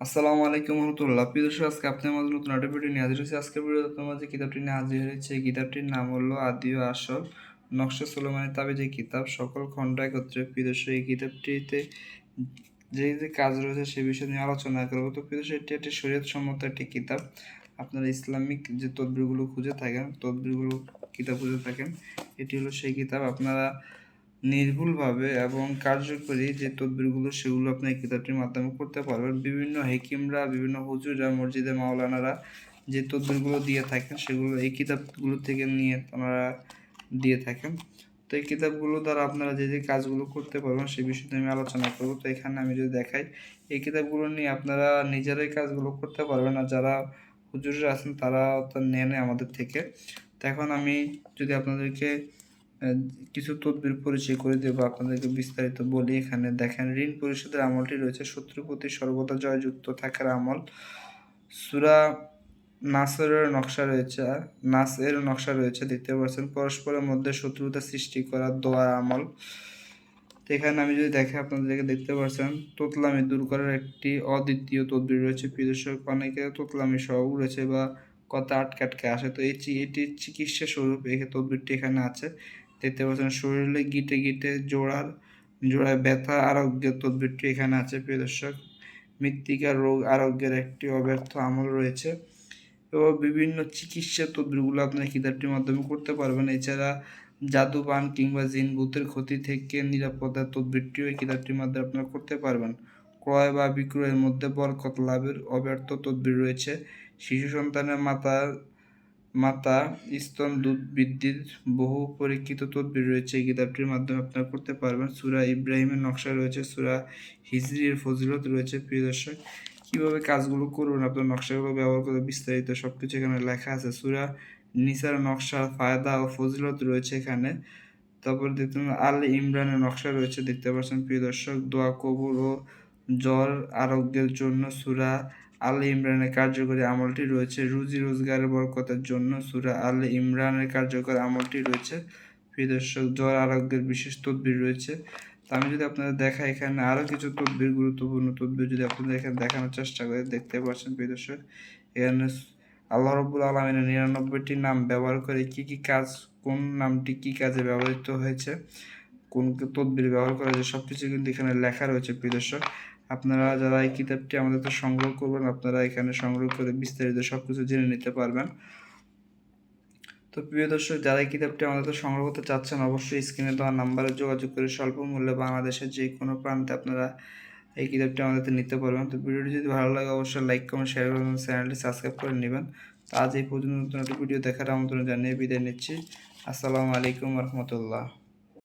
আসসালামু আলাইকুম রহমতুল্লাহ। প্রিয় দর্শক, আজকে আপনার মাঝে নতুন একটা ভিডিও নিয়ে হাজির হয়েছে। আজকের ভিডিও আপনার মাঝে কিতাবটি নিয়ে হাজির হয়েছে। এই কিতাবটির নাম হলো আদিও আসল। নকশা সুলেমানের যে কিতাব। সকল খণ্ড একত্রে প্রিয় দর্শক, এই কিতাবটিতে যে যে কাজ রয়েছে সে বিষয় নিয়ে আলোচনা করব। তো প্রিয় দর্শক, এটি একটি শরীয়ত সম্মত একটি কিতাব। আপনারা ইসলামিক যে তদবিরগুলো খুঁজে থাকেন, তদবিরগুলো কিতাব খুঁজে থাকেন, এটি হলো সেই কিতাব। আপনারা নির্ভুলভাবে এবং কার্যকরী যে তদবিরগুলো, সেগুলো আপনি এই কিতাবটির মাধ্যমে করতে পারবেন। বিভিন্ন হেকিমরা, বিভিন্ন হুজুররা মসজিদে মাওলানারা যে তদবিরগুলো দিয়ে থাকেন, সেগুলো এই কিতাবগুলো থেকে নিয়ে ওনারা দিয়ে থাকেন। তো এই কিতাবগুলো দ্বারা আপনারা যে যে কাজগুলো করতে পারবেন, সে বিষয়ে আমি আলোচনা করব। তো এখানে আমি যদি দেখাই, এই কিতাবগুলো নিয়ে আপনারা নিজেরাই কাজগুলো করতে পারবেন আর যারা হুজুররা আছেন, তারা তো নেয় আমাদের থেকে। তো এখন আমি যদি আপনাদেরকে কিছু তদবির পরিচয় করে দেবো আপনাদেরকে বিস্তারিত বলি। এখানে দেখেন, ঋণ পরিশোধের আমলটি রয়েছে শত্রু প্রতি সর্বদা জয়যুক্ত থাকার আমল। সুরা নাসরের নকশা রয়েছে নাস এর নকশা রয়েছে, দেখতে পাচ্ছেন, পরস্পরের মধ্যে শত্রুতা সৃষ্টি করা দোয়ার আমল। এখানে আমি যদি দেখে আপনাদেরকে দেখতে পাচ্ছেন, তোতলামি দূর করার একটি অদ্বিতীয় তদবির রয়েছে। প্রিয় দর্শক, অনেকে তোতলামি সহ উড়েছে বা কথা আটকে আটকে আসে। তো এই এটির চিকিৎসা স্বরূপ, এই তদবিরটি এখানে আছে। দেখতে পাচ্ছেন শরীরে গিটে গিটে জোড়ার, জোড়ায় ব্যথা, আরোগ্যের তদবিরটি এখানে আছে, প্রিয় দর্শক। মৃত্তিকা রোগ, আরোগ্যের একটি অব্যর্থ আমল রয়েছে। এবং বিভিন্ন চিকিৎসা তদবিরগুলো আপনার কিতাবটির মাধ্যমে করতে পারবেন। এছাড়া জাদু পান কিংবা জিন ভূতের ক্ষতি থেকে নিরাপত্তার তদবিরটিও এই কিতাবটির মাধ্যমে আপনারা করতে পারবেন। ক্রয় বা বিক্রয়ের মধ্যে বরকত লাভের অব্যর্থ তদবির রয়েছে। শিশু সন্তানের মাতা মাতা স্তন দুধ বৃদ্ধির বহু পরীক্ষিত তদবির রয়েছে। এই কিতাবটির মাধ্যমে আপনারা করতে পারবেন। সুরা ইব্রাহিমের নকশা রয়েছে, সুরা হিজরির ফজিলত রয়েছে। প্রিয় দর্শক, কীভাবে কাজগুলো করবেন, আপনার নকশাগুলো ব্যবহার করে বিস্তারিত সব কিছু এখানে লেখা আছে। সুরা নিসার নকশা ফায়দা ও ফজিলত রয়েছে এখানে। তারপর দেখতে আল ইমরানের নকশা রয়েছে। দেখতে পাচ্ছেন, প্রিয় দর্শক, দোয়া, কবুল ও জ্বর আরোগ্যের জন্য সুরা আল ইমরানের কার্যকরী আমলটি রয়েছে রুজি রোজগারের বরকতের জন্য। সুরা আল ইমরানের কার্যকর আমলটি রয়েছে। প্রিয় দর্শক, জ্বর, আরোগ্যের বিশেষ তদবির রয়েছে। তো আমি যদি আপনাদের দেখাই, এখানে আরও কিছু তদবির, গুরুত্বপূর্ণ তদবির যদি আপনাদের এখানে দেখানোর চেষ্টা করে, দেখতে পাচ্ছেন প্রিয় দর্শক, এখানে আল্লাহ রব্বুল আলমিনের নিরানব্বইটি নাম ব্যবহার করে কি কি কাজ, কোন নামটি কি কাজে ব্যবহৃত হয়েছে। কোন তদবির ব্যবহার করা হয়েছে সব কিছু কিন্তু এখানে লেখা রয়েছে, প্রিয় দর্শক। আপনারা যারা এই কিতাবটি আমাদের তো সংগ্রহ করবেন, আপনারা এখানে সংগ্রহ করে বিস্তারিত সব কিছু জেনে নিতে পারবেন। তো প্রিয় দর্শক, যারা এই কিতাবটি আমাদের সংগ্রহ করতে চাচ্ছেন, অবশ্যই স্ক্রিনে দেওয়া নাম্বারে যোগাযোগ করে স্বল্প মূল্যে বাংলাদেশের যে কোনো প্রান্তে আপনারা এই কিতাবটি আমাদের নিতে পারবেন। তো ভিডিওটি যদি ভালো লাগে, অবশ্যই লাইক, কমেন্ট শেয়ার করবেন চ্যানেলটি সাবস্ক্রাইব করে নেবেন। তো আজ এই পর্যন্ত নতুন একটা ভিডিও দেখার আমন্ত্রণ জানিয়ে বিদায় নিচ্ছি। আসসালামু আলাইকুম রহমতুল্লাহ।